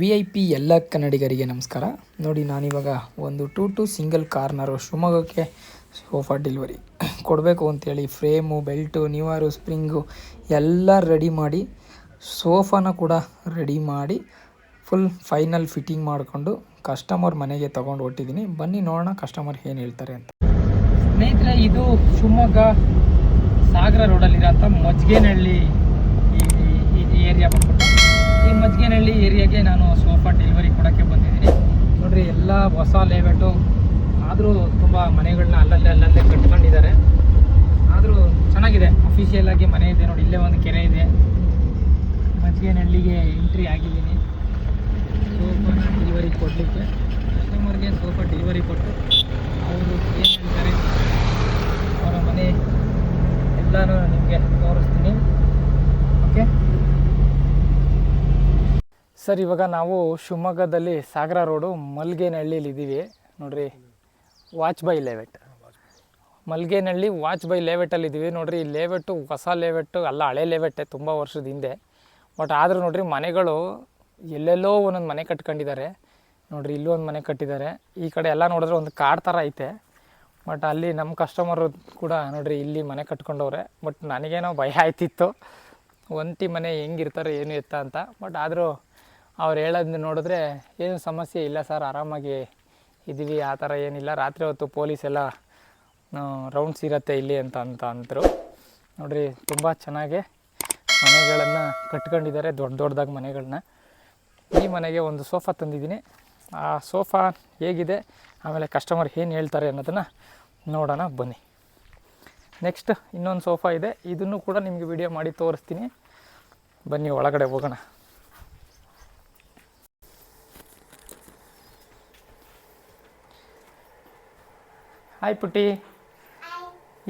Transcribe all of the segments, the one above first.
V I P ಎಲ್ಲ ಕನ್ನಡಿಗರಿಗೆ ನಮಸ್ಕಾರ. ನೋಡಿ, ನಾನಿವಾಗ ಒಂದು ಟೂ ಟು ಸಿಂಗಲ್ ಕಾರ್ನರು ಶಿವಮೊಗ್ಗಕ್ಕೆ ಸೋಫಾ ಡೆಲಿವರಿ ಕೊಡಬೇಕು ಅಂತೇಳಿ ಫ್ರೇಮು ಬೆಲ್ಟು ನಿವಾರು ಸ್ಪ್ರಿಂಗು ಎಲ್ಲ ರೆಡಿ ಮಾಡಿ ಸೋಫಾನ ಕೂಡ ರೆಡಿ ಮಾಡಿ ಫುಲ್ ಫೈನಲ್ ಫಿಟ್ಟಿಂಗ್ ಮಾಡಿಕೊಂಡು ಕಸ್ಟಮರ್ ಮನೆಗೆ ತೊಗೊಂಡು ಹೊಟ್ಟಿದ್ದೀನಿ ಬನ್ನಿ, ನೋಡೋಣ ಕಸ್ಟಮರ್ ಏನು ಹೇಳ್ತಾರೆ ಅಂತ. ಸ್ನೇಹಿತರೆ, ಇದು ಶಿವಮೊಗ್ಗ ಸಾಗರ ರೋಡಲ್ಲಿರೋಂಥ ಮಜ್ಗೇನಹಳ್ಳಿ ಈ ಏರಿಯಾ ಬಂದ್ಬಿಟ್ಟು. ಈ ಮಜ್ಗೇನಹಳ್ಳಿ ಏರಿಯಾಗೆ ಡೆಲಿವರಿ ಕೊಡೋಕ್ಕೆ ಬಂದಿದ್ದೀನಿ. ನೋಡಿರಿ, ಎಲ್ಲ ಹೊಸ ಲೇಔಟು ಆದರೂ ತುಂಬ ಮನೆಗಳನ್ನ ಅಲ್ಲಲ್ಲೇ ಅಲ್ಲಲ್ಲೇ ಕಟ್ಕೊಂಡಿದ್ದಾರೆ. ಆದರೂ ಚೆನ್ನಾಗಿದೆ ಅಫಿಷಿಯಲ್ ಆಗಿ ಮನೆ ಇದೆ ನೋಡಿ, ಇಲ್ಲೇ ಒಂದು ಕೆರೆ ಇದೆ. ಮಜ್ಜಿಗೆನಹಳ್ಳಿಗೆ ಎಂಟ್ರಿ ಆಗಿದ್ದೀನಿ. ಸೋಫಾನ ಡೆಲಿವರಿ ಕೊಡಲಿಕ್ಕೆ. ಕಸ್ಟಮರ್ಗೆ ಸೋಫಾ ಡೆಲಿವರಿ ಕೊಟ್ಟು ಅವರು ಏನು ಹೇಳ್ತಾರೆ ಅವರ ಮನೆ ಎಲ್ಲನೂ ನಿಮಗೆ ತೋರಿಸ್ತೀನಿ ಓಕೆ ಸರ್, ಇವಾಗ ನಾವು ಶಿವಮೊಗ್ಗದಲ್ಲಿ ಸಾಗರ ರೋಡು ಮಲ್ಗೇನಹಳ್ಳಿಲಿ ಇದ್ದೀವಿ ನೋಡ್ರಿ watch by layout Malgenahalli watch by ಲೇವೆಟಲ್ಲಿ ಇದ್ದೀವಿ ನೋಡ್ರಿ ಈ ಲೇವೆಟ್ಟು ಹೊಸ ಲೇವೆಟ್ಟು ಅಲ್ಲ ಹಳೆ ಲೇವೆಟ್ಟೆ ತುಂಬ ವರ್ಷದ ಹಿಂದೆ. ಬಟ್ ಆದರೂ ನೋಡ್ರಿ, ಮನೆಗಳು ಎಲ್ಲೆಲ್ಲೋ ಒಂದೊಂದು ಮನೆ ಕಟ್ಕೊಂಡಿದ್ದಾರೆ. ನೋಡ್ರಿ, ಇಲ್ಲೂ ಒಂದು ಮನೆ ಕಟ್ಟಿದ್ದಾರೆ. ಈ ಕಡೆ ಎಲ್ಲ ನೋಡಿದ್ರೆ ಒಂದು ಕಾರ್ಡ್ ಥರ ಐತೆ. ಬಟ್ ಅಲ್ಲಿ ನಮ್ಮ ಕಸ್ಟಮರು ಕೂಡ ನೋಡ್ರಿ, ಇಲ್ಲಿ ಮನೆ ಕಟ್ಕೊಂಡವ್ರೆ. ಬಟ್ ನನಗೇನೋ ಭಯ ಆಯ್ತಿತ್ತು. ಒಂಟಿ ಮನೆ ಹೆಂಗಿರ್ತಾರೆ, ಏನು ಎತ್ತ ಅಂತ. ಬಟ್ ಆದರೂ ಅವ್ರು ಹೇಳೋದನ್ನ ನೋಡಿದ್ರೆ ಏನು ಸಮಸ್ಯೆ ಇಲ್ಲ ಸರ್, ಆರಾಮಾಗಿ ಇದ್ದೀವಿ ಆ ಥರ ಏನಿಲ್ಲ. ರಾತ್ರಿ ಹೊತ್ತು ಪೊಲೀಸ್ ಎಲ್ಲ ರೌಂಡ್ಸ್ ಇರುತ್ತೆ ಇಲ್ಲಿ ಅಂತ ಅಂತ ಅಂದರು. ನೋಡಿರಿ, ತುಂಬ ಚೆನ್ನಾಗಿ ಮನೆಗಳನ್ನು ಕಟ್ಕೊಂಡಿದ್ದಾರೆ, ದೊಡ್ಡ ದೊಡ್ಡದಾಗಿ ಮನೆಗಳನ್ನ ಈ ಮನೆಗೆ ಒಂದು ಸೋಫಾ ತಂದಿದ್ದೀನಿ. ಆ ಸೋಫಾ ಹೇಗಿದೆ, ಆಮೇಲೆ ಕಸ್ಟಮರ್ ಏನು ಹೇಳ್ತಾರೆ ಅನ್ನೋದನ್ನು ನೋಡೋಣ, ಬನ್ನಿ. ನೆಕ್ಸ್ಟ್ ಇನ್ನೊಂದು ಸೋಫಾ ಇದೆ. ಇದನ್ನು ಕೂಡ ನಿಮಗೆ ವಿಡಿಯೋ ಮಾಡಿ ತೋರಿಸ್ತೀನಿ. ಬನ್ನಿ, ಒಳಗಡೆ ಹೋಗೋಣ. ಹಾಯ್ ಪುಟ್ಟಿ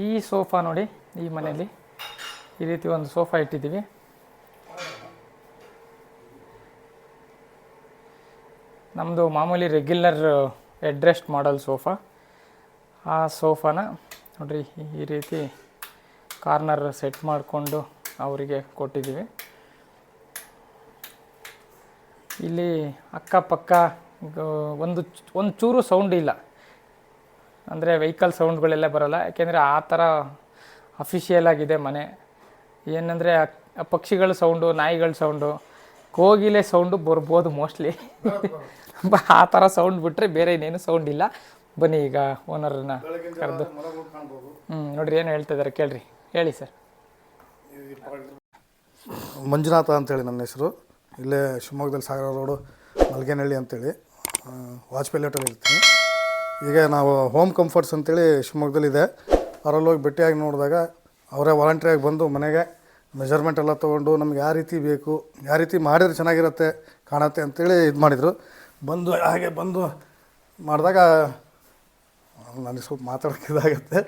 ಈ ಸೋಫಾ ನೋಡಿ ಈ ಮನೆಯಲ್ಲಿ. ಈ ರೀತಿ ಒಂದು ಸೋಫಾ ಇಟ್ಟಿದ್ದೀವಿ. ನಮ್ಮದು ಮಾಮೂಲಿ ರೆಗ್ಯುಲರ್ ಎಡ್ರೆಸ್ಟ್ ಮಾಡಲ್ ಸೋಫಾ. ಆ ಸೋಫಾನ ನೋಡಿರಿ ಈ ರೀತಿ ಕಾರ್ನರ್ ಸೆಟ್ ಮಾಡಿಕೊಂಡು ಅವರಿಗೆ ಕೊಟ್ಟಿದ್ದೀವಿ. ಇಲ್ಲಿ ಅಕ್ಕಪಕ್ಕ ಒಂದು ಒಂದು ಚೂರು ಸೌಂಡ್ ಇಲ್ಲ. ಅಂದರೆ ವೆಹಿಕಲ್ ಸೌಂಡ್ಗಳೆಲ್ಲ ಬರೋಲ್ಲ. ಯಾಕೆಂದರೆ ಆ ಥರ ಅಫಿಷಿಯಲ್ ಆಗಿದೆ ಮನೆ. ಏನಂದರೆ ಪಕ್ಷಿಗಳ ಸೌಂಡು ನಾಯಿಗಳ ಸೌಂಡು ಕೋಗಿಲೆ ಸೌಂಡು ಬರ್ಬೋದು ಮೋಸ್ಟ್ಲಿ ಆ ಥರ ಸೌಂಡ್ ಬಿಟ್ಟರೆ ಬೇರೆ ಇನ್ನೇನು ಸೌಂಡ್ ಇಲ್ಲ. ಬನ್ನಿ ಈಗ ಓನರನ್ನ ಕರೆದು. ಹ್ಞೂ ನೋಡ್ರಿ ಏನು ಹೇಳ್ತಾ ಇದ್ದಾರೆ ಕೇಳ್ರಿ. ಹೇಳಿ ಸರ್. ಮಂಜುನಾಥ ಅಂತೇಳಿ ನನ್ನ ಹೆಸರು. ಇಲ್ಲೇ ಶಿವಮೊಗ್ಗದಲ್ಲಿ ಸಾಗರ ರೋಡು ಮಲ್ಗೇನಹಳ್ಳಿ ಅಂತೇಳಿ. ವಾಜಪೇಯಿ ಲೇಟಲ್ಲಿ ಇರ್ತೀನಿ. ಈಗ ನಾವು ಹೋಮ್ ಕಂಫರ್ಟ್ಸ್ ಅಂತೇಳಿ ಶಿವಮೊಗ್ಗದಲ್ಲಿದೆ. ಅವರಲ್ಲಿ ಹೋಗಿ ಭೇಟಿಯಾಗಿ ನೋಡಿದಾಗ ಅವರೇ ವಾಲಂಟ್ರಿಯಾಗಿ ಬಂದು ಮನೆಗೆ ಮೆಜರ್ಮೆಂಟ್ ಎಲ್ಲ ತೊಗೊಂಡು ನಮ್ಗೆ ಯಾವ ರೀತಿ ಬೇಕು ಯಾವ ರೀತಿ ಮಾಡಿದ್ರೆ ಚೆನ್ನಾಗಿರುತ್ತೆ ಕಾಣತ್ತೆ ಅಂತೇಳಿ ಇದು ಮಾಡಿದರು. ಬಂದು ಹಾಗೆ ಬಂದು ಮಾಡಿದಾಗ ನನಗೆ ಸ್ವಲ್ಪ ಮಾತಾಡೋಕೆ ಇದಾಗುತ್ತೆ.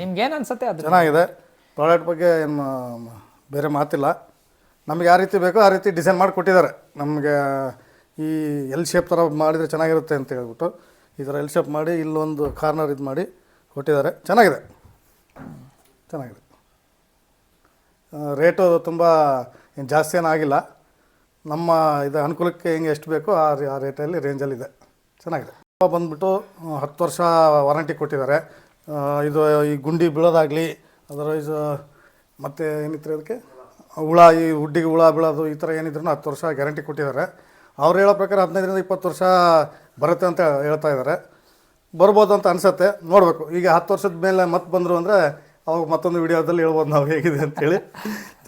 ನಿಮ್ಗೆ ಏನು ಅನ್ಸುತ್ತೆ ಅದು ಚೆನ್ನಾಗಿದೆ. ಪ್ರಾಡಕ್ಟ್ ಬಗ್ಗೆ ಏನು ಬೇರೆ ಮಾತಿಲ್ಲ. ನಮ್ಗೆ ಯಾವ ರೀತಿ ಬೇಕೋ ಆ ರೀತಿ ಡಿಸೈನ್ ಮಾಡಿ ಕೊಟ್ಟಿದ್ದಾರೆ ನಮಗೆ ಈ ಎಲ್ ಶೇಪ್ ಥರ ಮಾಡಿದರೆ ಚೆನ್ನಾಗಿರುತ್ತೆ ಅಂತ ಹೇಳ್ಬಿಟ್ಟು. ಈ ಥರ ಎಲ್ ಶೇಪ್ ಮಾಡಿ ಇಲ್ಲೊಂದು ಕಾರ್ನರ್ ಇದು ಮಾಡಿ ಕೊಟ್ಟಿದ್ದಾರೆ. ಚೆನ್ನಾಗಿದೆ. ಚೆನ್ನಾಗಿದೆ. ರೇಟು ತುಂಬ ಏನು ಜಾಸ್ತಿ ಏನಾಗಿಲ್ಲ ನಮ್ಮ ಇದು ಅನುಕೂಲಕ್ಕೆ ಹೆಂಗೆ ಎಷ್ಟು ಬೇಕೋ ಆ ಆ ರೇಟಲ್ಲಿ ರೇಂಜಲ್ಲಿದೆ ಚೆನ್ನಾಗಿದೆ. ಬಂದುಬಿಟ್ಟು ಹತ್ತು ವರ್ಷ ವಾರಂಟಿ ಕೊಟ್ಟಿದ್ದಾರೆ. ಇದು ಈ ಗುಂಡಿ ಬೀಳೋದಾಗಲಿ ಅದರ್ವೈಸ್ ಮತ್ತು ಏನಿತ್ತು ಅದಕ್ಕೆ? ಹುಳ, ಈ ಹುಡ್ಡಿಗೆ ಹುಳ ಬೀಳೋದು ಈ ಥರ ಏನಿದ್ರು ಹತ್ತು ವರ್ಷ ಗ್ಯಾರಂಟಿ ಕೊಟ್ಟಿದ್ದಾರೆ. ಅವ್ರು ಹೇಳೋ ಪ್ರಕಾರ ಹದಿನೈದರಿಂದ ಇಪ್ಪತ್ತು ವರ್ಷ ಬರುತ್ತೆ ಅಂತ ಹೇಳ್ತಾ ಇದ್ದಾರೆ. ಬರ್ಬೋದು ಅಂತ ಅನಿಸುತ್ತೆ. ನೋಡಬೇಕು. ಈಗ ಹತ್ತು ವರ್ಷದ ಮೇಲೆ ಮತ್ತೆ ಬಂದರು ಅಂದರೆ ಅವಾಗ ಮತ್ತೊಂದು ವಿಡಿಯೋದಲ್ಲಿ ಹೇಳ್ಬೋದು ನಾವು ಹೇಗಿದೆ ಅಂತೇಳಿ.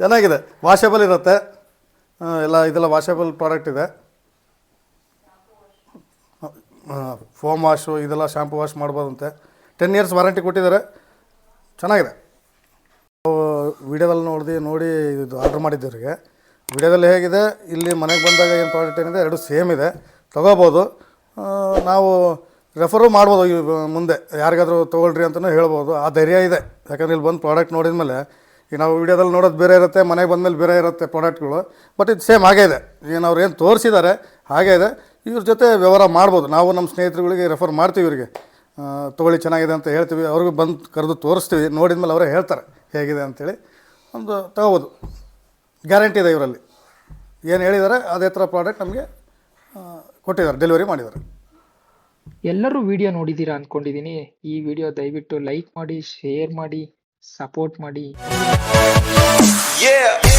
ಚೆನ್ನಾಗಿದೆ. ವಾಷೇಬಲ್ ಇರುತ್ತೆ. ಎಲ್ಲ ಇದೆಲ್ಲ ವಾಷೇಬಲ್ ಪ್ರಾಡಕ್ಟ್ ಇದೆ. ಫೋಮ್ ವಾಶು ಇದೆಲ್ಲ ಶಾಂಪು ವಾಶ್ ಮಾಡ್ಬೋದಂತೆ. ಟೆನ್ ಇಯರ್ಸ್ ವಾರಂಟಿ ಕೊಟ್ಟಿದ್ದಾರೆ. ಚೆನ್ನಾಗಿದೆ. ವಿಡಿಯೋದಲ್ಲಿ ನೋಡಿದೆ, ನೋಡಿ ಇದು ಆರ್ಡ್ರ್ ಮಾಡಿದ್ದವರಿಗೆ. ವಿಡಿಯೋದಲ್ಲಿ ಹೇಗಿದೆ? ಇಲ್ಲಿ ಮನೆಗೆ ಬಂದಾಗ ಏನು ಪ್ರಾಡಕ್ಟ್ ಏನಿದೆ? ಎರಡು ಸೇಮ್ ಇದೆ. ತೊಗೋಬೋದು. ನಾವು ರೆಫರು ಮಾಡ್ಬೋದು ಮುಂದೆ. ಯಾರಿಗಾದರೂ ತೊಗೊಳ್ರಿ ಅಂತಲೂ ಹೇಳ್ಬೋದು. ಆ ಧೈರ್ಯ ಇದೆ. ಯಾಕಂದ್ರೆ ಇಲ್ಲಿ ಬಂದು ಪ್ರಾಡಕ್ಟ್ ನೋಡಿದ ಮೇಲೆ ಈಗ ನಾವು ವಿಡಿಯೋದಲ್ಲಿ ನೋಡೋದು ಬೇರೆ ಇರುತ್ತೆ, ಮನೆಗೆ ಬಂದಮೇಲೆ ಬೇರೆ ಇರುತ್ತೆ ಪ್ರಾಡಕ್ಟ್ಗಳು ಬಟ್ ಇದು ಸೇಮ್ ಹಾಗೇ ಇದೆ. ಏನು ಅವ್ರು ಏನು ತೋರಿಸಿದ್ದಾರೆ ಹಾಗೇ ಇದೆ. ಇವ್ರ ಜೊತೆ ವ್ಯವಹಾರ ಮಾಡ್ಬೋದು. ನಾವು ನಮ್ಮ ಸ್ನೇಹಿತರುಗಳಿಗೆ ರೆಫರ್ ಮಾಡ್ತೀವಿ ಇವರಿಗೆ. ತೊಗೊಳ್ಳಿ ಚೆನ್ನಾಗಿದೆ ಅಂತ ಹೇಳ್ತೀವಿ. ಅವ್ರಿಗೂ ಬಂದು ಕರೆದು ತೋರಿಸ್ತೀವಿ. ನೋಡಿದ ಮೇಲೆ ಅವರೇ ಹೇಳ್ತಾರೆ ಹೇಗಿದೆ ಅಂತೇಳಿ. ಒಂದು ತಗೋಬೋದು. ಗ್ಯಾರಂಟಿ ಇದೆ ಇವರಲ್ಲಿ. ಏನು ಹೇಳಿದ್ದಾರೆ ಅದೇ ಥರ ಪ್ರಾಡಕ್ಟ್ ನಮಗೆ ಕೊಟ್ಟಿದ್ದಾರೆ ಡೆಲಿವರಿ ಮಾಡಿದ್ದಾರೆ. ಎಲ್ಲರೂ ವಿಡಿಯೋ ನೋಡಿದ್ದೀರಾ ಅಂದ್ಕೊಂಡಿದ್ದೀನಿ ಈ ವಿಡಿಯೋ ದಯವಿಟ್ಟು ಲೈಕ್ ಮಾಡಿ ಶೇರ್ ಮಾಡಿ ಸಪೋರ್ಟ್ ಮಾಡಿ. Yeah.